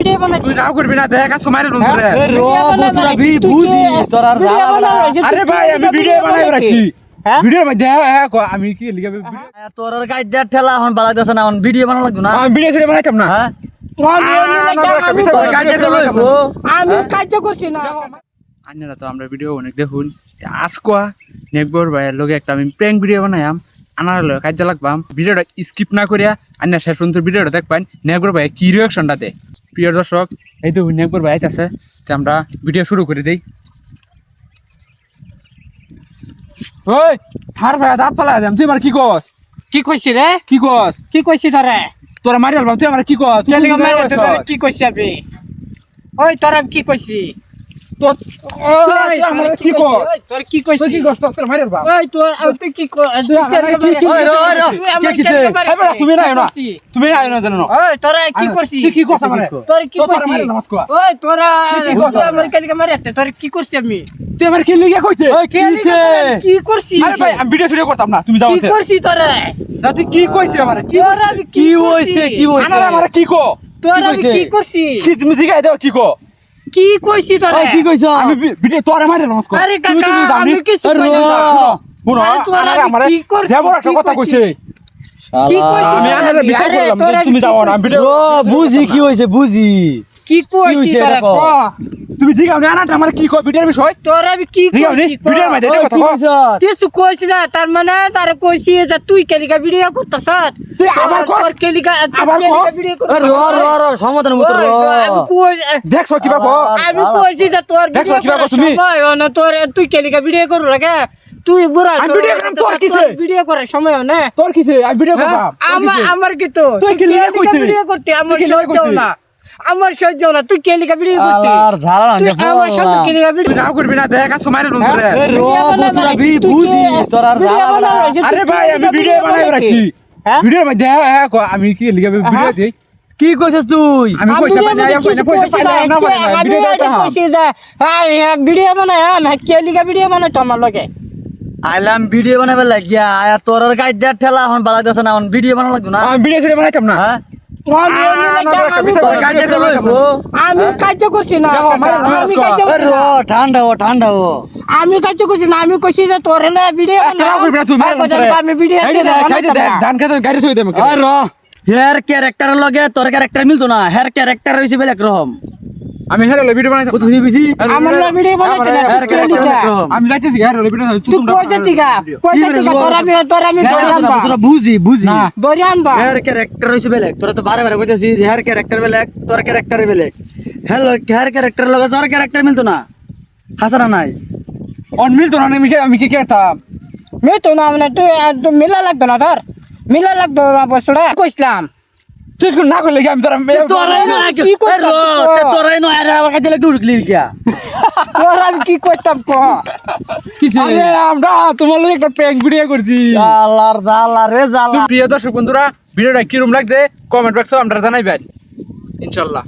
Video বানাই তুই রাও করবি না দেখ আর সময় রুম ধরে? এ র বসুরা ভি বুঝি তোর আর ভিডিও জ্বালা বানাই বাড়া। রয়েছে, আরে ভাই আমি ভিডিও ভিডিও বানাই বানাই রাখছি হ্যাঁ? ভিডিওর মধ্যে হ্যাঁ হ্যাঁ? আমি কি লিখে তোর আর গাইদার ঠেলা এখন বালা দিতেছে না ভিডিও বানানো লাগতো না। আমি ভিডিও ছেড়ে বানাইতাম না। হ্যাঁ? আমি এই না, লাগে না, আমি না, তোর না, গাইদার না, লইব আমি কাজ করছি না। আন্যরা তো আমরা ভিডিও অনেক দেখুন। নেকবর ভাইয়ের লগে একটা আমি প্র্যাঙ্ক ভিডিও বানাইম আনার লগে কাজে লাগবাম। ভিডিওটা স্কিপ না করিয়া আন্যা শেষ পর্যন্ত ভিডিওটা দেখবেন। নেকবর ভাই কি রিয়াকশনটা দেয় প্রিয় দর্শক এই তো নেকবর ভাই আছে তো আমরা ভিডিও শুরু করে দিই। ওই থার ভাই দাঁত পালা যাম তুই আমার কি কস? কি কইছি রে? কি কস? কি কইছি তারে? তোরা মারি আলবাম তুই আমার কি কস? তুই? কি কইছি আমি? ওই তোরা কি কইছি? তোর তুই কি কস তোর কি তুই কইছি কি কস তোর মারি আলবাম ওই তোর আর তুই কি কই তুই আমার কেলি কি- মারে- কি- ওই র, ওই র, তুই আমার কে কিছে? কেলি মারে- এই বেটা, তুমি নাই না কি করছি? তুমি নাই না জানো না ওই তোরা কি করছি তুই কি কস আমারে তোর কি করছি কোয়া। ওই তোরা তুই কি করছ? তুই আমার কেলি মারে তোর কি করছি আমি তুই আমার কি লিখে কইতে কি করছি আরে ভাই আমি ভিডিও শুরু করতাম না তুমি যাও কি তে করছি তোরে না তুই কি কইতে আমারে কি কি হইছে কি হইছে আমারে কি কো তোরা কি আমি কইছে? কি করছি কি তুমি জিগাই দাও কি কো কি কইছি তোরে কি কইছ আমি ভিডিও তোরে মারে নমস্কার আরে কাকা তুমি আমি কি শুনি না। শুনো আরে আমারে কি করছি? যে বড় একটা কথা? কইছে কি কইছি আমি? আনারে বিচার করলাম তুমি যাও না? ভিডিও বুঝি কি হইছে বুঝি কি কইছি তোরা ক? তুমি জিগাও না আমারে কি কো ভিডিওর বিষয়? তোরা আমি কি কইছি ভিডিওর মধ্যে কথা কিছু কইছি না তার মানে তারে কইছি যে তুই কেলিকা ভিডিও করতাছ তুই আবার? কেলিকা আবার এ, র র র সমাধান মতো র। আমি কই দেখছ কো? আমি কইছি যে তোর ভিডিও করার? সময় হয় না তোর তুই কেলিকা ভিডিও করু লাগে তুই বুড়া আমি ভিডিও করাম, তোর কিসে? ভিডিও করার সময় হয় না? তোর কিছে আমি ভিডিও হ্যাঁ? তোর আমার আমার কি তো তুই কি কেলিকা? ভিডিও করতে আমার কইছিস? না। আমার সহ্য না। তুই কেলিকা ভিডিও করতে? আর ঝালা না তুই আমার সাথে কেলিকা তুই ভিডিও রাও করবি না দেখ আর সময় রুম ধরে এ র ভিডিও বানাই বসুরা রাখছি, ভি তুই বুঝি কি- তোর আর ভিডিও বাড়া। রাখছি, আরে তুই ভাই আমি ভিডিও বানাই রাখছি হ্যাঁ? ভিডিওর মধ্যে হ্যাঁ হ্যাঁ আমি কি লিখে ভিডিও? দেই? কি কইছিস তুই? আমি পয়সা পাই না পয়সা পয়সা পাই না, না না কে- বানাই আমি এটা কইছি যে, হ্যাঁ, ভিডিও বানাই হ্যাঁ, হ্যাঁ, কেলিকা ভিডিও বানাই তো আমার লগে আইলাম ভিডিও বানাবে লাগিয়া আর তোর আর গাইদার ঠেলা এখন বালা দিতেছে না এখন ভিডিও বানানো লাগতো না। আমি ভিডিও ছেড়ে বানাইতাম না। হ্যাঁ? আমি কাজ করছি না আমি কাজ করছি না। ঠান্ডা ও ঠান্ডা ও। আমি কাজ করছি না আমি কইছি যে তোর না ভিডিও আমি ভিডিও ধান খেতে গাড়ি আর হেয়ার ক্যারেক্টার লগে তোর ক্যারেক্টার মিলতো না হেয়ার ক্যারেক্টার হইছে বেলেক একরকম আমি হেরে ভিডিও বানাইতাম কত আমার না ভিডিও বানাইতে না হেয়ার তুই ক্যারেক্টার কেলিকা। একরকম আমি যাইতেছি হেরে ভিডিও তুই কই যাতি গা? কই যাতি গা? বলব? তোর আমি তোর আমি আনবা। তোরা বুঝি বুঝি। আনবা। ক্যারেক্টার হইছে বেলে তোরা তো বারে বারে কইতাছিস হেয়ার ক্যারেক্টার বেলে তোর ক্যারেক্টার বেলে হ্যালো হেয়ার ক্যারেক্টার লগে তোর ক্যারেক্টার মিলতো না। হাসানা নাই। অন মিল তো না আমি কি- আমি কি করতাম মে তো না মানে তুই মিলা লাগবে না ধর। মিলা লাগবে না বছরে কইছিলাম। তুই কি না করলে আমি তোরা তোরাই না কি করতাম তোরাই না আরে আমার কাছে লাগতে উড়কলি গিয়া। তোর আমি কি করতাম ক কিছে আরে আমরা তোমার লগে একটা প্যাং ভিডিও করছি। জালা রে জালা। প্রিয় দর্শক বন্ধুরা ভিডিওটা কিরম লাগছে? কমেন্ট বক্সে আমরা জানাইবেন। ইনশাল্লাহ।